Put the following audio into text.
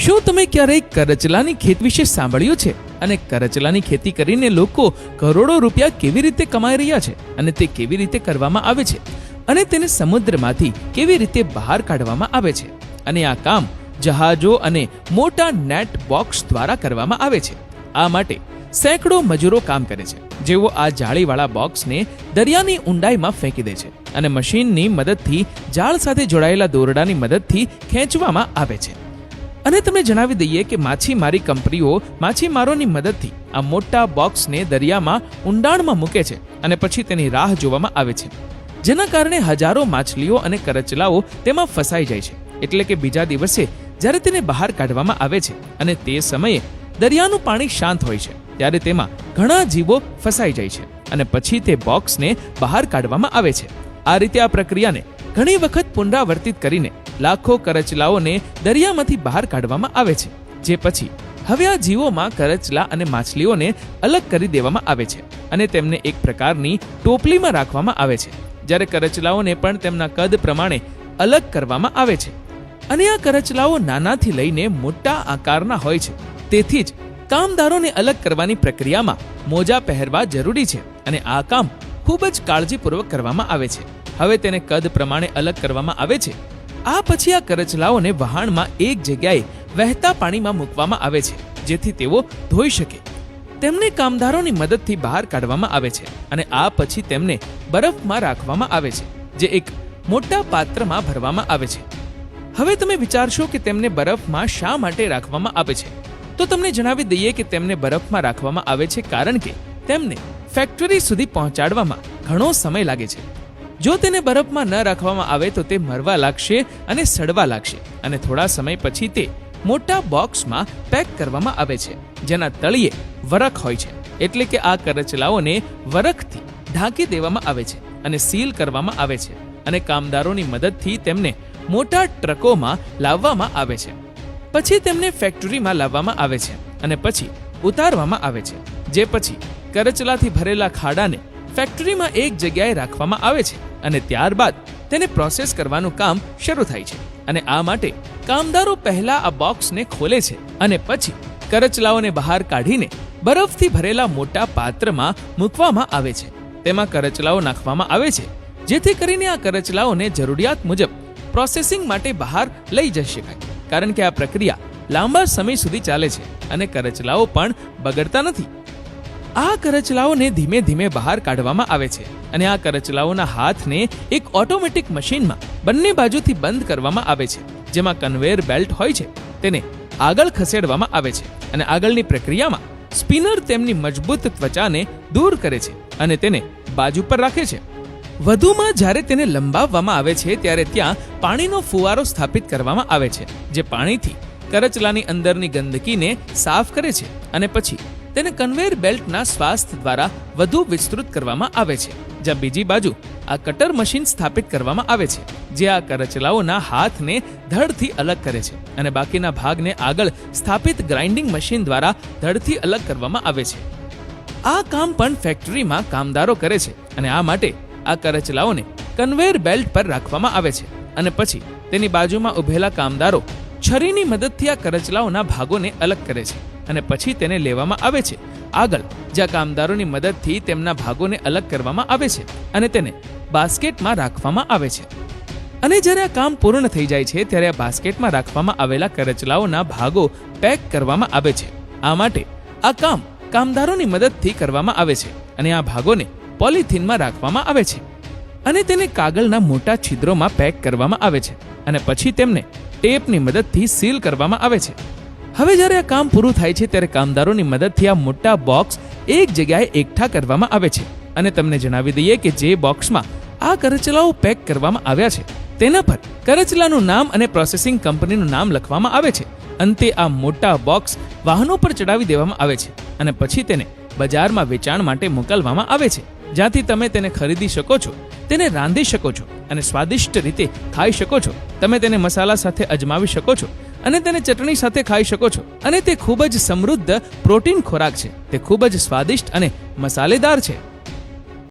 શું તમે ક્યારેય કરચલાની ખેત વિશે સાંભળ્યું છે? અને કરચલાની ખેતી કરીને લોકો કરોડો રૂપિયા કેવી રીતે કમાઈ રહ્યા છે અને તે કેવી રીતે કરવામાં આવે છે? અને તેને સમુદ્રમાંથી કેવી રીતે બહાર કાઢવામાં આવે છે? અને આ કામ જહાજો અને મોટા નેટ બોક્સ દ્વારા કરવામાં આવે છે. આ માટે સેંકડો મજૂરો કામ કરે છે. જેઓ આ જાળીવાળા બોક્સને દરિયાની ઊંડાઈમાં ફેંકી દે છે અને મશીનની મદદથી જાળ સાથે જોડાયેલા દોરડાની મદદથી ખેંચવામાં આવે છે. અને તમને જણાવી દઈએ કે માછીમારી કંપનીઓ માછીમારોની મદદથી આ મોટા બોક્સને દરિયામાં ઊંડાણમાં મૂકે છે અને પછી તેની રાહ જોવામાં આવે છે. જેના કારણે હજારો માછલીઓ અને કરચલાઓ તેમાં ફસાઈ જાય છે. એટલે કે બીજા દિવસે જ્યારે તેને બહાર કાઢવામાં આવે છે અને તે સમયે દરિયાનું પાણી શાંત હોય છે, ત્યારે તેમાં ઘણા જીવો ફસાઈ જાય છે અને પછી તે બોક્સને બહાર કાઢવામાં આવે છે. આ રીતે આ પ્રક્રિયાને ઘણી વખત પુનરાવર્તિત કરીને લાખો કરચલાઓને દરિયામાંથી બહાર કાઢવામાં આવે છે, જે પછી હવે આ જીવોમાં કરચલા અને માછલીઓને અલગ કરી દેવામાં આવે છે અને તેમને એક પ્રકારની ટોપલીમાં રાખવામાં આવે છે, જ્યારે કરચલાઓને પણ તેમના કદ પ્રમાણે અલગ કરવામાં આવે છે. અને આ કરચલાઓ નાનાથી લઈને મોટા આકારના હોય છે, તેથી જ કામદારોને અલગ કરવાની પ્રક્રિયામાં મોજા પહેરવા જરૂરી છે અને આ કામ ખૂબ જ કાળજીપૂર્વક કરવામાં આવે છે. હવે તેને કદ પ્રમાણે અલગ કરવામાં આવે છે આ પછી આ કરચલાઓને વહાણમાં એક જગ્યાએ વહેતા પાણીમાં મૂકવામાં આવે છે, જેથી તેઓ ધોઈ શકે. તેમને કામદારોની મદદથી બહાર કાઢવામાં આવે છે અને આ પછી તેમને બરફમાં રાખવામાં આવે છે, જે એક મોટા પાત્રમાં ભરવામાં આવે છે. હવે તમે વિચારશો કે તેમને બરફમાં શા માટે રાખવામાં આવે છે? તો તમને જણાવી દઈએ કે તેમને બરફમાં રાખવામાં આવે છે કારણ કે તેમને ફેક્ટરી સુધી પહોંચાડવામાં ઘણો સમય લાગે છે. જો તેને બરફમાં ન રાખવામાં આવે તો તે મરવા લાગશે અને સડવા લાગશે. અને થોડા સમય પછી તે મોટા બોક્સમાં પેક કરવામાં આવે છે, જેના તળિયે વરખ હોય છે. એટલે કે આ કરચલાઓને વરખથી ઢાંકી દેવામાં આવે છે અને સીલ કરવામાં આવે છે અને કામદારોની મદદથી તેમને મોટા ટ્રકોમાં લાવવામાં આવે છે. પછી તેમને ફેક્ટરીમાં લાવવામાં આવે છે અને પછી ઉતારવામાં આવે છે. જે પછી કરચલાથી ભરેલા ખાડાને ફેક્ટરીમાં એક જગ્યાએ રાખવામાં આવે છે. અને ત્યારબાદ તેને પ્રોસેસ કરવાનું કામ શરૂ થાય છે. અને આ માટે કામદારો પહેલા આ બોક્સને ખોલે છે અને પછી કરચલાઓને બહાર કાઢીને બરફથી ભરેલા મોટા પાત્રમાં મૂકવામાં આવે છે. તેમાં કરચલાઓ નાખવામાં આવે છે, જેથી કરીને આ કરચલાઓને જરૂરિયાત મુજબ પ્રોસેસિંગ માટે બહાર લઈ જઈ શકાય. કારણ કે આ પ્રક્રિયા લાંબા સમય સુધી ચાલે છે અને કરચલાઓ પણ બગડતા નથી. આ કરચલાઓને ધીમે ધીમે બહાર કાઢવામાં આવે છે અને આ કરચલાઓના હાથને એક ઓટોમેટિક મશીનમાં બંને બાજુથી બંધ કરવામાં આવે છે, જેમાં કન્વેયર બેલ્ટ હોય છે, તેને આગળ ખસેડવામાં આવે છે અને આગળની પ્રક્રિયામાં સ્પિનર તેમની મજબૂત ત્વચાને દૂર કરે છે અને તેને બાજુ પર રાખે છે. વધુમાં જ્યારે તેને લંબાવવામાં આવે છે, ત્યારે ત્યાં પાણીનો ફુવારો સ્થાપિત કરવામાં આવે છે, જે પાણીથી કરચલાની અંદરની ગંદકીને સાફ કરે છે અને પછી તેને કન્વેયર બેલ્ટના સ્વાસ્થ્ય દ્વારા વધુ વિસ્તૃત કરવામાં આવે છે. જ્યાં બીજી બાજુ આ કટર મશીન સ્થાપિત કરવામાં આવે છે, જે આ કરચલાઓના હાથને ધડથી અલગ કરે છે અને બાકીના ભાગને આગળ સ્થાપિત ગ્રાઇન્ડિંગ મશીન દ્વારા ધડથી અલગ કરવામાં આવે છે. આ કામ પણ ફેક્ટરીમાં કામદારો કરે છે અને આ માટે આ કરચલાઓને કન્વેયર બેલ્ટ પર રાખવામાં આવે છે અને પછી તેની બાજુમાં ઉભેલા કામદારો છરીની મદદથી આ કરચલાઓના ભાગોને અલગ કરે છે. અને પછી તેને લેવામાં આવે છે. આગળ, જ્યાં કામદારોની મદદથી તેમના ભાગોને અલગ કરવામાં આવે છે અને તેને બાસ્કેટમાં રાખવામાં આવે છે. અને જ્યારે આ કામ પૂર્ણ થઈ જાય છે, ત્યારે આ બાસ્કેટમાં રાખવામાં આવેલા કરચલાઓના ભાગો પેક કરવામાં આવે છે. આ માટે આ કામ કામદારોની મદદથી કરવામાં આવે છે અને આ ભાગોને પોલિથીનમાં રાખવામાં આવે છે. અને તેને કાગળના મોટા છિદ્રોમાં પેક કરવામાં આવે છે અને પછી તેમને ટેપની મદદથી સીલ કરવામાં આવે છે. હવે જ્યારે આ કામ પૂરું થાય છે ત્યારે કામદારોની મદદથી આ મોટા બોક્સ એક જગ્યાએ એકઠા કરવામાં આવે છે. અને તમને જણાવી દઈએ કે જે બોક્સમાં આ કરચલાઓ પેક કરવામાં આવ્યા છે, તેના પર કરચલાનું નામ અને પ્રોસેસિંગ કંપનીનું નામ લખવામાં આવે છે. અંતે આ મોટા બોક્સ વાહનો પર ચડાવી દેવામાં આવે છે અને પછી તેને બજારમાં વેચાણ માટે મોકલવામાં આવે છે. જ્યાંથી તમે તેને ખરીદી શકો છો, તેને રાંધી શકો છો અને સ્વાદિષ્ટ રીતે ખાઈ શકો છો. તમે તેને મસાલા સાથે અજમાવી શકો છો. અને તેને ચટણી સાથે ખાઈ શકો છો. અને તે ખૂબ જ સમૃદ્ધ પ્રોટીન ખોરાક છે. તે ખૂબ જ સ્વાદિષ્ટ અને મસાલેદાર છે.